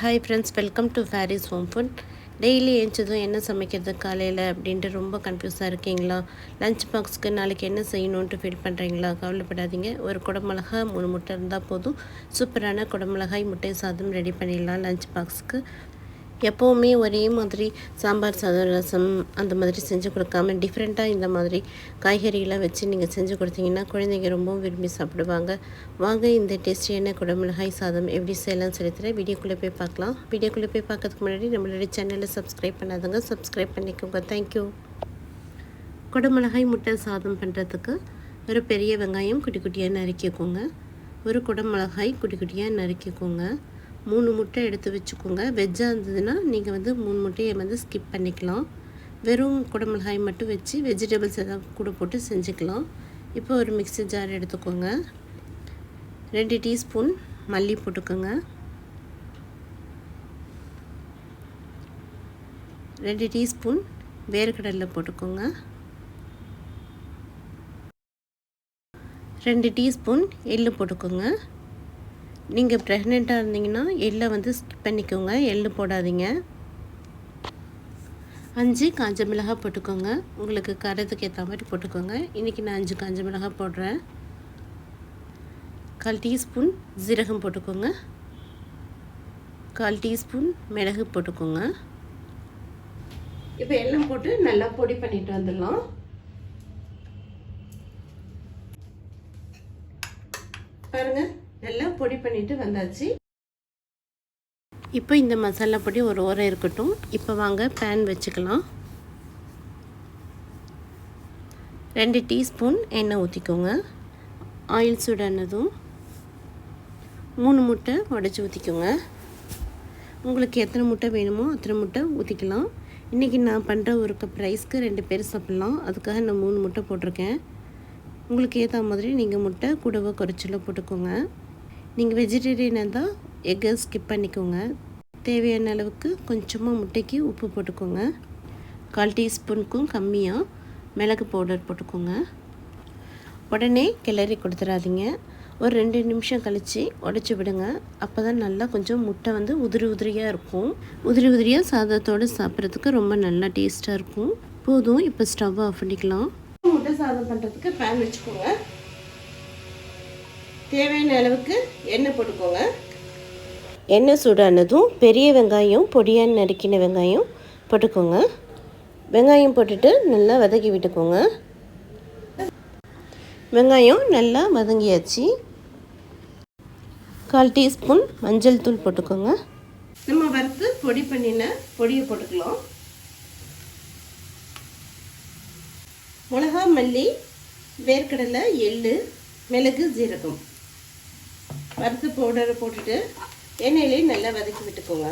Hi friends welcome to Faris home food daily ஏஞ்சதும் என்ன சமைக்கிறது காலையில் அப்படின்ட்டு ரொம்ப கன்ஃபியூஸாக இருக்கீங்களா? லஞ்ச் பாக்ஸ்க்கு நாளைக்கு என்ன செய்யணுன்ட்டு ஃபீல் பண்ணுறீங்களா கவலைப்படாதீங்க. ஒரு குடமிளகாய் மூணு முட்டை இருந்தால் போதும். சூப்பரான குடமிளகாய் முட்டை சாதம் ரெடி பண்ணிடலாம் லஞ்ச் பாக்ஸ்க்கு எப்போவுமே ஒரே மாதிரி சாம்பார் சாதம் ரசம் அந்த மாதிரி செஞ்சு கொடுக்காம டிஃப்ரெண்ட்டாக இந்த மாதிரி காய்கறியெல்லாம் வச்சு நீங்கள் செஞ்சு கொடுத்தீங்கன்னா குழந்தைங்க ரொம்பவும் விரும்பி சாப்பிடுவாங்க. வாங்க இந்த டேஸ்டியான குடமிளகாய் சாதம் எப்படி செய்யலாம் சொல்லித்தரேன் வீடியோக்குள்ளே போய் பார்க்கலாம். வீடியோக்குள்ளே போய் பார்க்கறதுக்கு முன்னாடி நம்மளுடைய சேனலை சப்ஸ்கிரைப் பண்ணாதவங்க சப்ஸ்கிரைப் பண்ணிக்கோங்க. தேங்க்யூ குடமிளகாய் முட்டை சாதம் பண்ணுறதுக்கு ஒரு பெரிய வெங்காயம் குட்டி குட்டியாக நறுக்கிக்கோங்க. ஒரு குடமிளகாய் குட்டி குட்டியாக நறுக்கிக்கோங்க. மூணு முட்டை எடுத்து வச்சுக்கோங்க. வெஜ்ஜாக இருந்ததுன்னா நீங்கள் வந்து மூணு முட்டையை வந்து ஸ்கிப் பண்ணிக்கலாம். வெறும் குடமிளகாய் மட்டும் வச்சு வெஜிடபிள்ஸ் எதாவது கூட போட்டு செஞ்சுக்கலாம். இப்போ ஒரு மிக்ஸி ஜார் எடுத்துக்கோங்க. ரெண்டு டீஸ்பூன் மல்லி போட்டுக்கோங்க. ரெண்டு டீஸ்பூன் வேர்க்கடலை போட்டுக்கோங்க. ரெண்டு டீஸ்பூன் எள்ளு போட்டுக்கோங்க. நீங்கள் ப்ரெக்னெண்ட்டாக இருந்தீங்கன்னா எள்ளை வந்து ஸ்கிப் பண்ணிக்கோங்க. எள்ளு போடாதீங்க. அஞ்சு காஞ்ச மிளகாய் போட்டுக்கோங்க. உங்களுக்கு கரத்துக்கு ஏற்ற மாதிரி போட்டுக்கோங்க. இன்றைக்கி நான் அஞ்சு காஞ்ச மிளகாய் போடுறேன். கால் டீஸ்பூன் ஜீரகம் போட்டுக்கோங்க. கால் டீஸ்பூன் மிளகு போட்டுக்கோங்க. இப்போ எல்லாம் போட்டு நல்லா பொடி பண்ணிட்டு வந்துடலாம் பாருங்கள் நல்லா பொடி பண்ணிட்டு வந்தாச்சு. இப்போ இந்த மசாலா பொடி ஒரு ஓரம் இருக்கட்டும். இப்போ வாங்க பேன் வச்சுக்கலாம். ரெண்டு டீஸ்பூன் எண்ணெய் ஊற்றிக்கோங்க ஆயில் சூடானதும் மூணு முட்டை உடச்சி ஊற்றிக்கோங்க உங்களுக்கு எத்தனை முட்டை வேணுமோ அத்தனை முட்டை ஊற்றிக்கலாம் இன்றைக்கி நான் பண்ணுற ஒரு கப் ரைஸ்க்கு ரெண்டு பேர் சாப்பிட்லாம். அதுக்காக நான் மூணு முட்டை போட்டிருக்கேன். உங்களுக்கு ஏற்ற மாதிரி நீங்கள் முட்டை கூடவோ குறைச்சலோ போட்டுக்கோங்க. நீங்கள் வெஜிடேரியனாக இருந்தால் எக்கை ஸ்கிப் பண்ணிக்கோங்க. தேவையான அளவுக்கு கொஞ்சமாக முட்டைக்கு உப்பு போட்டுக்கோங்க. கால் டீஸ்பூனுக்கும் கம்மியாக மிளகு பவுடர் போட்டுக்கோங்க. உடனே கிளறி கொடுத்துடாதீங்க ஒரு ரெண்டு நிமிஷம் கழித்து உடச்சி விடுங்க. அப்போ தான் நல்லா கொஞ்சம் முட்டை வந்து உதிரி உதிரியாக இருக்கும். உதிரி உதிரியாக சாதத்தோடு சாப்பிட்றதுக்கு ரொம்ப நல்லா டேஸ்ட்டாக இருக்கும். போதும் இப்போ ஸ்டவ் ஆஃப் பண்ணிக்கலாம். முட்டை சாதம் பண்ணுறதுக்கு பேன் வச்சுக்கோங்க. தேவையான அளவுக்கு எண்ணெய் போட்டுக்கோங்க. எண்ணெய் சூடானதும் பெரிய வெங்காயம் பொடியாக நறுக்கின வெங்காயம் போட்டுக்கோங்க. வெங்காயம் போட்டுட்டு நல்லா வதக்கி விட்டுக்கோங்க. வெங்காயம் நல்லா வதங்கியாச்சு. கால் டீஸ்பூன் மஞ்சள் தூள் போட்டுக்கோங்க. நம்ம வறுத்து பொடி பண்ணின பொடியை போட்டுக்கலாம். மிளகா மல்லி வேர்க்கடலை எள்ளு மிளகு ஜீரகம். வறுத்து பவுடரை போட்டுட்டு எண்ணெயிலே நல்லா வதக்கி விட்டுக்கோங்க.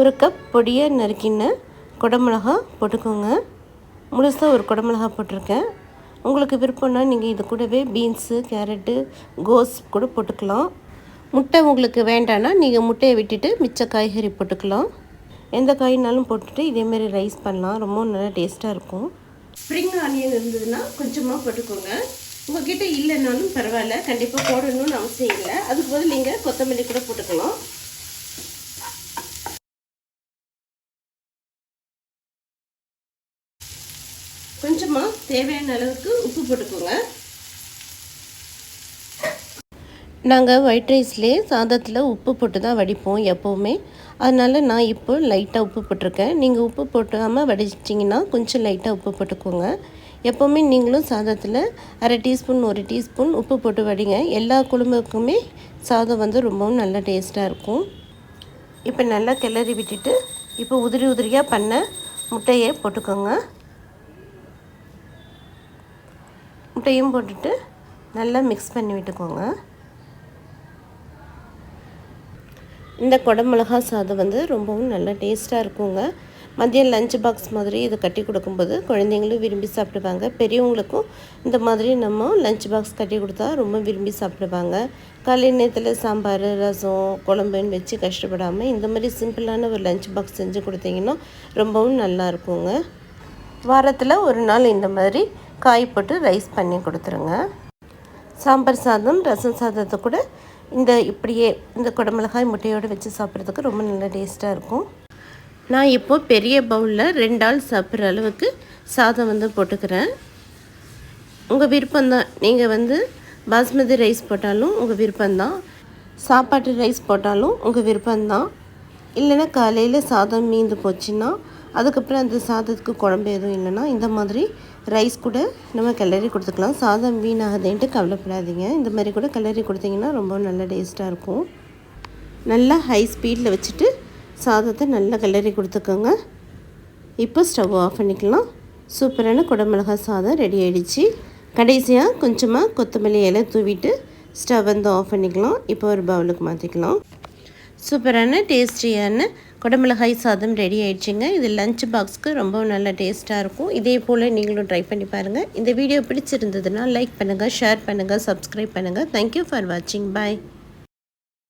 ஒரு கப் பொடியை நறுக்கின குடமிளகா போட்டுக்கோங்க. முழுசாக ஒரு குடமிளகா போட்டிருக்கேன். உங்களுக்கு விருப்பம்னா நீங்கள் இது கூடவே பீன்ஸு கேரட்டு கோஸ் கூட போட்டுக்கலாம். முட்டை உங்களுக்கு வேண்டான்னா நீங்கள் முட்டையை விட்டுட்டு மிச்ச காய்கறி போட்டுக்கலாம். எந்த காய்னாலும் போட்டுட்டு இதேமாரி ரைஸ் பண்ணலாம். ரொம்ப நல்லா டேஸ்ட்டாக இருக்கும். ஸ்ப்ரிங் ஆனியன் இருந்ததுன்னா கொஞ்சமாக போட்டுக்கோங்க. உங்ககிட்ட இல்லைனாலும் பரவாயில்ல கண்டிப்பாக போடணும்னு அவசியம் இல்லை. அதுக்கு பதில் நீங்கள் கொத்தமல்லி கூட போட்டுக்கலாம். கொஞ்சமாக தேவையான அளவுக்கு உப்பு போட்டுக்கோங்க. நாங்கள் ஒயிட் ரைஸ்லேயே சாதத்தில் உப்பு போட்டு தான் வடிப்போம் எப்போவுமே. அதனால் நான் இப்போ லைட்டாக உப்பு போட்டிருக்கேன். நீங்கள் உப்பு போட்டாமல் வடிச்சிட்டிங்கன்னா கொஞ்சம் லைட்டாக உப்பு போட்டுக்கோங்க. எப்போவுமே நீங்களும் சாதத்தில் அரை டீஸ்பூன் ஒரு டீஸ்பூன் உப்பு போட்டு வடிங்க. எல்லா குழம்புக்குமே சாதம் வந்து ரொம்பவும் நல்லா டேஸ்ட்டாக இருக்கும். இப்போ நல்லா கிளறி விட்டுட்டு இப்போ உதிரி உதிரியாக பண்ண முட்டையை போட்டுக்கோங்க. முட்டையும் போட்டுட்டு நல்லா மிக்ஸ் பண்ணி விட்டுக்கோங்க. இந்த குடமிளகா சாதம் வந்து ரொம்பவும் நல்லா டேஸ்ட்டாக இருக்குங்க. மதியம் லஞ்ச் பாக்ஸ் மாதிரி இதை கட்டி கொடுக்கும்போது குழந்தைங்களும் விரும்பி சாப்பிடுவாங்க. பெரியவங்களுக்கும் இந்த மாதிரி நம்ம லஞ்ச் பாக்ஸ் கட்டி கொடுத்தா ரொம்ப விரும்பி சாப்பிடுவாங்க. காலை நேரத்தில் சாம்பார் ரசம் குழம்புன்னு வச்சு கஷ்டப்படாமல் இந்த மாதிரி சிம்பிளான ஒரு லஞ்ச் பாக்ஸ் செஞ்சு கொடுத்தீங்கன்னா ரொம்பவும் நல்லா இருக்குங்க. வாரத்தில் ஒரு நாள் இந்த மாதிரி காய் போட்டு ரைஸ் பண்ணி கொடுத்துருங்க. சாம்பார் சாதம் ரசம் சாதத்தை கூட இந்த இப்படியே இந்த குடமிளகாய் முட்டையோடு வச்சு சாப்பிட்றதுக்கு ரொம்ப நல்ல டேஸ்ட்டாக இருக்கும். நான் இப்போது பெரிய பவுலில் ரெண்டு ஆள் சாப்பிட்ற அளவுக்கு சாதம் வந்து போட்டுக்கிறேன். உங்கள் விருப்பம்தான் நீங்கள் வந்து பாஸ்மதி ரைஸ் போட்டாலும் உங்கள் விருப்பம்தான் சாப்பாட்டு ரைஸ் போட்டாலும் உங்கள் விருப்பம்தான் இல்லைன்னா காலையில் சாதம் மீந்து போச்சுன்னா அதுக்கப்புறம் அந்த சாதத்துக்கு குழம்பு எதுவும் இல்லைன்னா இந்த மாதிரி ரைஸ் கூட நம்ம கிளறி கொடுத்துக்கலாம். சாதம் வீணாகுதுன்ட்டு கவலைப்படாதீங்க. இந்த மாதிரி கூட கிளறி கொடுத்தீங்கன்னா ரொம்ப நல்ல டேஸ்ட்டாக இருக்கும். நல்லா ஹை ஸ்பீடில் வச்சுட்டு சாதத்தை நல்லா கிளறி கொடுத்துக்கோங்க. இப்போ ஸ்டவ் ஆஃப் பண்ணிக்கலாம். சூப்பரான குடமிளகாய் சாதம் ரெடி ஆகிடுச்சு கடைசியாக கொஞ்சமாக கொத்தமல்லி இலை தூவிட்டு ஸ்டவ் வந்து ஆஃப் பண்ணிக்கலாம். இப்போ ஒரு பவுலுக்கு மாற்றிக்கலாம் சூப்பரான டேஸ்டியான குடமிளகாய் சாதம் ரெடி ஆயிடுச்சுங்க. இது லஞ்ச் பாக்ஸ்க்கு ரொம்ப நல்ல டேஸ்ட்டாக இருக்கும். இதே போல் நீங்களும் ட்ரை பண்ணி பாருங்கள் இந்த வீடியோ பிடிச்சிருந்ததுன்னா லைக் பண்ணுங்கள் ஷேர் பண்ணுங்கள் சப்ஸ்கிரைப் பண்ணுங்கள் தேங்க்யூ ஃபார் வாட்சிங் பாய்